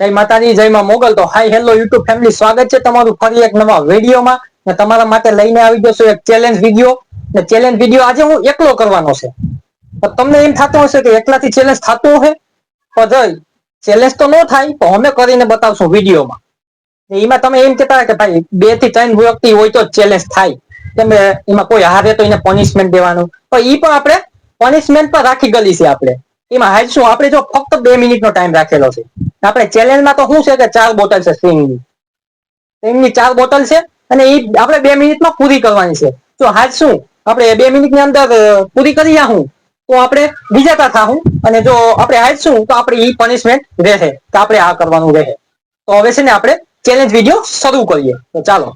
જય માતાજી, જય માં મોગલ. તો હાય, હેલો યુટ્યુબ ફેમિલી, સ્વાગત છે તમારું ફરી એક નવા વિડીયોમાં. ને તમારા માટે લઈને આવી ગયો છું એક ચેલેન્જ વીડિયો ને ચેલેન્જ વીડિયો આજે હું એકલો કરવાનો છે. તો તમને એમ થતું હશે કે એકલાથી ચેલેન્જ થતું હશે તો જય. ચેલેન્જ તો ન થાય તો અમે કરીને બતાવશું વિડીયોમાં. એમાં તમે એમ કહેતા કે ભાઈ, બેથી ત્રણ વ્યક્તિ હોય તો ચેલેન્જ થાય. તમે એમાં કોઈ હારે તો એને પનિશમેન્ટ દેવાનું. તો એ પણ આપણે પનિશમેન્ટ પણ રાખી ગયેલી છે આપણે. એમાં હાલ શું આપણે જો ફક્ત બે મિનિટનો ટાઈમ રાખેલો છે. આપણે ચેલેન્જમાં તો શું છે કે ચાર બોટલ છે સ્વિંગની સ્વિંગની ચાર બોટલ છે અને એ આપણે બે મિનિટમાં પૂરી કરવાની છે. તો હાજ શું? આપણે બે મિનિટની અંદર પૂરી કરી જાહું તો આપણે વિજેતા થાહું અને જો આપણે હાજ શું? તો આપણે એ પનિશમેન્ટ રહે. તો આપણે આ કરવાનું રહે. તો હવે છે ને આપણે ચેલેન્જ વીડિયો શરૂ કરીએ. તો ચાલો.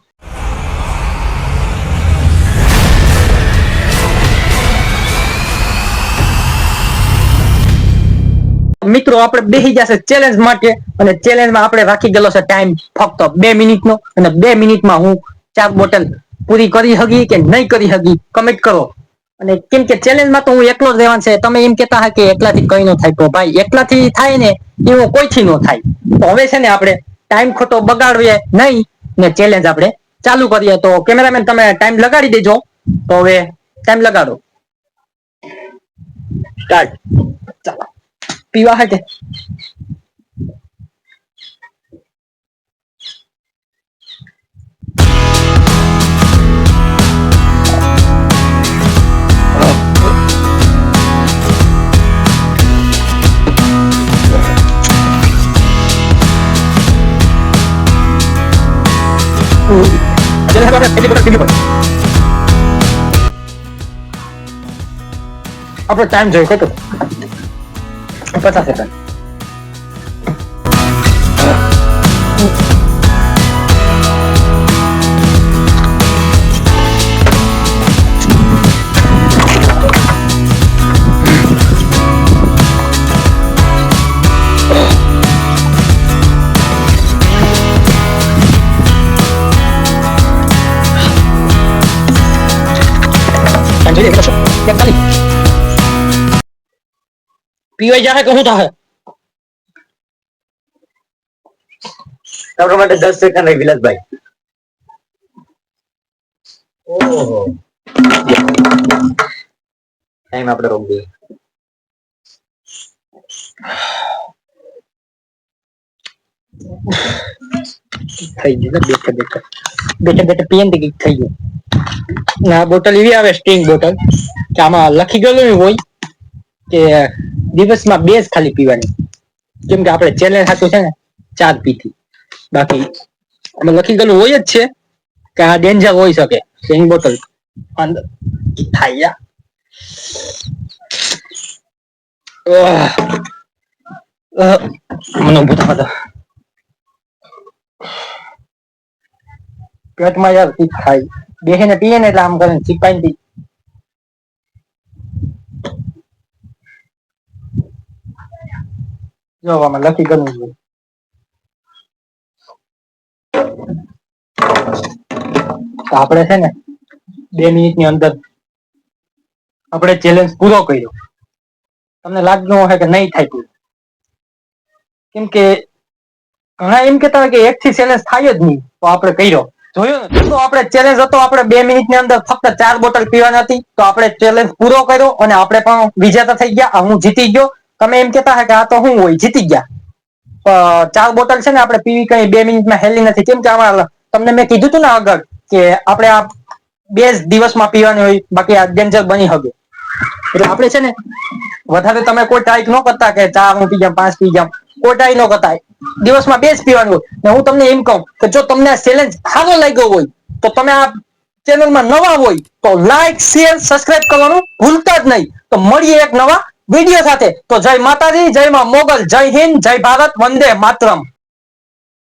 મિત્રો, આપણે બેસી જશે ચેલેન્જ માટે અને ચેલેન્જમાં આપણે રાખી ગયેલો છે ટાઈમ ફક્ત બે મિનિટનો અને બે મિનિટમાં હું ચાર બોટલ પૂરી કરી હગી કે નહીં કરી હગી કમેન્ટ કરો. અને કેમ કે ચેલેન્જમાં તો હું એકલો જ રહેવાનું છે, તમે એમ કેતા હા કે એકલાથી કઈ ન થાય, તો ભાઈ એકલાથી થાય ને એવું કોઈથી ન થાય. તો હવે છે ને આપણે ટાઈમ ખોટો બગાડવીએ નહીં ને ચેલેન્જ આપણે ચાલુ કરીએ. તો કેમેરામેન તમે ટાઈમ લગાડી દેજો. તો હવે ટાઈમ લગાડો. સ્ટાર્ટ પીવા હે કે ચલે આપણે પેલી બોટલ પીવી પડે આપણો ટાઈમ જોઈ કેટલો પચાસ સેકન્ડ ટાઈમ જોઈ કેટલો છે એકતાલીસ પીવાઈ જાહે કે હું થાહે? તમારા માટે દસ સેકન્ડ રહી વિલાસભાઈ. ઓહો. ટાઈમ આપણે રોક દઈએ. થઈ ગયું બેઠે બેઠે. બેઠે બેઠે પીએ ને તો થઈ ગયું. ના બોટલ એવી આવે સ્ટિંગ બોટલ કે આમાં લખી ગયેલું હોય કે દિવસમાં બે જ ખાલી પીવાની. કેમ કે આપણે ચેલેન્જ સાચું છે ને, ચાર પીથી બાકી આમાં લખી ગયેલું હોય જ છે કે આ ડેન્જર હોઈ શકે. સ્ટિંગ બોટલ થાય. મને ઊભું થવા પેટમાં યાર ચીક થાય બેસીને પીએ ને એટલે આમ કરે ચીપાઈ જો આમાં લખી ગયું છે આપણે છે ને બે મિનિટની અંદર આપણે ચેલેન્જ પૂરો કર્યો. તમને લાગતું હશે કે નહીં થાય પૂરું. કેમ કે ઘણા એમ કેતા હોય કે એક થી ચેલેન્જ થાય જ નહીં, તો આપણે કર્યો. જોયું ને? તો આપણે ચેલેન્જ હતો, આપણે બે મિનિટની અંદર ફક્ત ચાર બોટલ પીવાની હતી, તો આપણે ચેલેન્જ પૂરો કર્યો અને આપણે પણ વિજેતા થઈ ગયા. હું જીતી ગયો. તમે એમ કેતા હતા કે આ તો હું હોય, જીતી ગયા. ચાર બોટલ છે ને આપણે પીવી કઈ બે મિનિટમાં હેલી નથી. કેમ કે આમાં તમને મેં કીધું હતું ને આગળ કે આપણે આ બે દિવસમાં પીવાની હોય, બાકી આ ડેન્જર બની શકે. એટલે આપણે છે ને વધારે તમે કોઈ ટ્રાય ન કરતા કે ચાર હું પી જામ પાંચ પી જામ કોઈ ટ્રાય ન કરતા. દિવસમાં બે જ પીવાનું હોય. ને હું તમને એમ કહું કે જો તમને ચેલેન્જ સારો લાગ્યો હોય, તો તમે આ ચેનલમાં નવા હોય, તો લાઈક શેર સબસ્ક્રાઇબ કરવાનું ભૂલતા જ નહીં. તો મળીએ એક નવા વીડિયો સાથે. તો જય માતાજી જય માં મોગલ જય હિન્દ જય ભારત વંદે માતરમ.